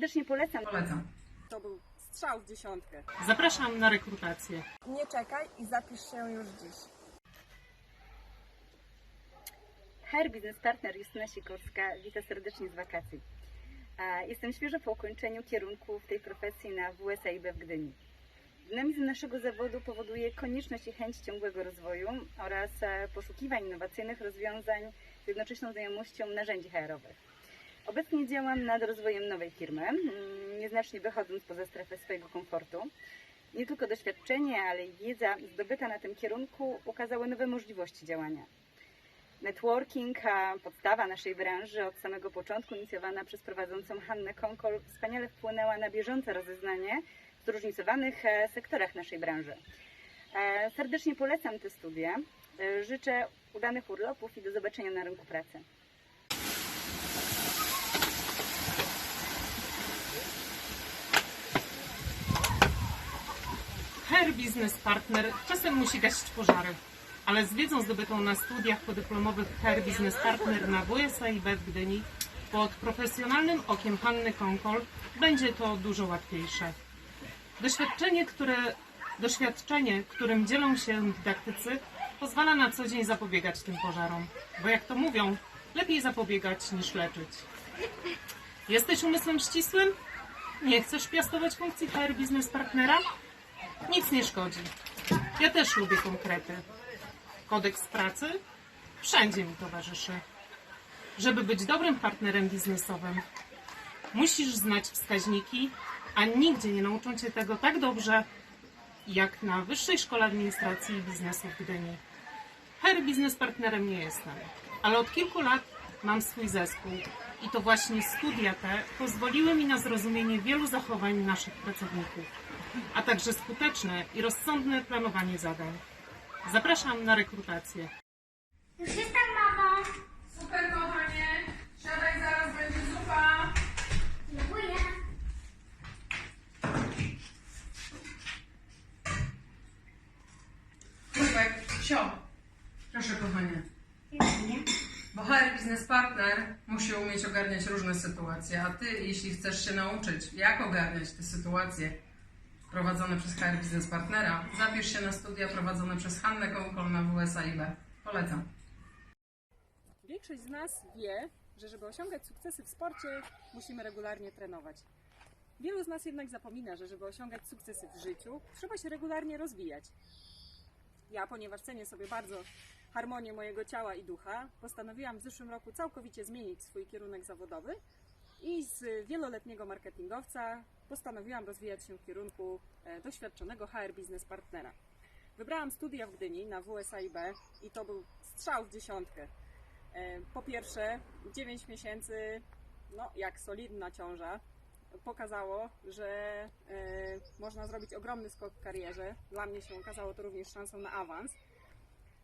Serdecznie polecam. Polecam. To był strzał w dziesiątkę. Zapraszam na rekrutację. Nie czekaj i zapisz się już dziś. HR Business Partner Justyna Sikorska, witam serdecznie z wakacji. Jestem świeżo po ukończeniu kierunku w tej profesji na WSAIB w Gdyni. Dynamizm naszego zawodu powoduje konieczność i chęć ciągłego rozwoju oraz e, poszukiwań innowacyjnych rozwiązań z jednoczesną znajomością narzędzi HR-owych. Obecnie działam nad rozwojem nowej firmy, mm, nieznacznie wychodząc poza strefę swojego komfortu. Nie tylko doświadczenie, ale i wiedza zdobyta na tym kierunku ukazały nowe możliwości działania. Networking, podstawa naszej branży od samego początku, inicjowana przez prowadzącą Hannę Konkol, wspaniale wpłynęła na bieżące rozeznanie w zróżnicowanych e, sektorach naszej branży. E, Serdecznie polecam te studia. E, Życzę udanych urlopów i do zobaczenia na rynku pracy. HR Business Partner czasem musi gasić pożary, ale z wiedzą zdobytą na studiach podyplomowych HR Business Partner na WSAIB w Gdyni pod profesjonalnym okiem Hanny Konkol będzie to dużo łatwiejsze. Doświadczenie, które, doświadczenie, którym dzielą się dydaktycy, pozwala na co dzień zapobiegać tym pożarom, bo jak to mówią, lepiej zapobiegać niż leczyć. Jesteś umysłem ścisłym? Nie chcesz piastować funkcji HR Business Partnera? Nic nie szkodzi. Ja też lubię konkrety. Kodeks pracy wszędzie mi towarzyszy. Żeby być dobrym partnerem biznesowym, musisz znać wskaźniki, a nigdzie nie nauczą cię tego tak dobrze, jak na Wyższej Szkole Administracji i Biznesu w Gdyni. Her biznes partnerem nie jestem, ale od kilku lat mam swój zespół i to właśnie studia te pozwoliły mi na zrozumienie wielu zachowań naszych pracowników, a także skuteczne i rozsądne planowanie zadań. Zapraszam na rekrutację. Już jestem, mamo. Super, kochanie. Siadaj, zaraz będzie zupa. Dziękuję. Kubek, sio. Proszę, kochanie. Dziękuję. Bo HR Business Partner musi umieć ogarniać różne sytuacje, a ty, jeśli chcesz się nauczyć, jak ogarniać te sytuacje prowadzone przez HR Business Partnera, zapisz się na studia prowadzone przez Hannę Konkol na WSAIB. Polecam. Większość z nas wie, że żeby osiągać sukcesy w sporcie, musimy regularnie trenować. Wielu z nas jednak zapomina, że żeby osiągać sukcesy w życiu, trzeba się regularnie rozwijać. Ja, ponieważ cenię sobie bardzo harmonię mojego ciała i ducha, postanowiłam w zeszłym roku całkowicie zmienić swój kierunek zawodowy i z wieloletniego marketingowca postanowiłam rozwijać się w kierunku e, doświadczonego HR Business Partnera. Wybrałam studia w Gdyni na WSAIB i to był strzał w dziesiątkę. E, Po pierwsze, 9 miesięcy, no jak solidna ciąża, pokazało, że e, można zrobić ogromny skok w karierze. Dla mnie się okazało to również szansą na awans.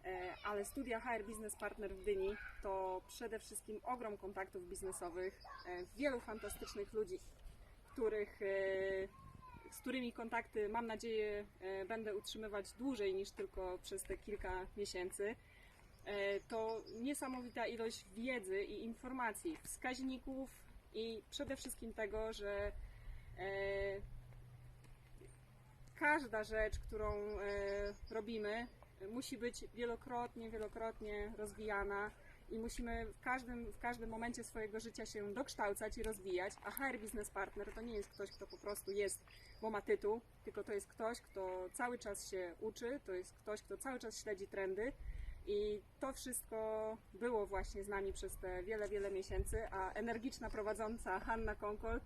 E, ale studia HR Business Partner w Gdyni to przede wszystkim ogrom kontaktów biznesowych, e, wielu fantastycznych ludzi, których, z którymi kontakty mam nadzieję będę utrzymywać dłużej niż tylko przez te kilka miesięcy. To niesamowita ilość wiedzy i informacji, wskaźników i przede wszystkim tego, że e, każda rzecz, którą e, robimy, musi być wielokrotnie, wielokrotnie rozwijana i musimy w każdym, w każdym momencie swojego życia się dokształcać i rozwijać. A HR Business Partner to nie jest ktoś, kto po prostu jest, bo ma tytuł, tylko to jest ktoś, kto cały czas się uczy, to jest ktoś, kto cały czas śledzi trendy. I to wszystko było właśnie z nami przez te wiele, wiele miesięcy, a energiczna prowadząca Hanna Konkol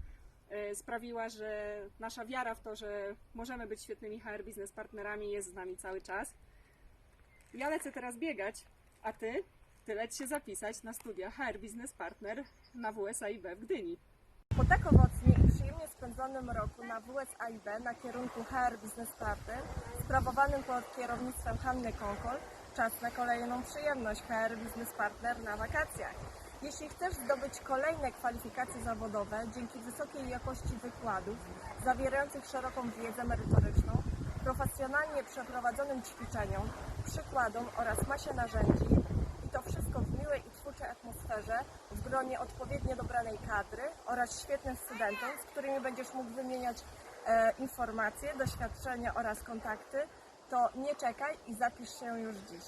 e, sprawiła, że nasza wiara w to, że możemy być świetnymi HR biznes partnerami jest z nami cały czas. Ja lecę teraz biegać, a ty? Ty leć się zapisać na studia HR Business Partner na WSAIB w Gdyni. Po tak owocnie i przyjemnie spędzonym roku na WSAIB na kierunku HR Business Partner, sprawowanym pod kierownictwem Hanny Konkol, czas na kolejną przyjemność HR Business Partner na wakacjach. Jeśli chcesz zdobyć kolejne kwalifikacje zawodowe dzięki wysokiej jakości wykładów, zawierających szeroką wiedzę merytoryczną, profesjonalnie przeprowadzonym ćwiczeniom, przykładom oraz masie narzędzi i to wszystko w miłej i twórczej atmosferze, w gronie odpowiednio dobranej kadry oraz świetnych studentów, z którymi będziesz mógł wymieniać e, informacje, doświadczenia oraz kontakty, to nie czekaj i zapisz się już dziś.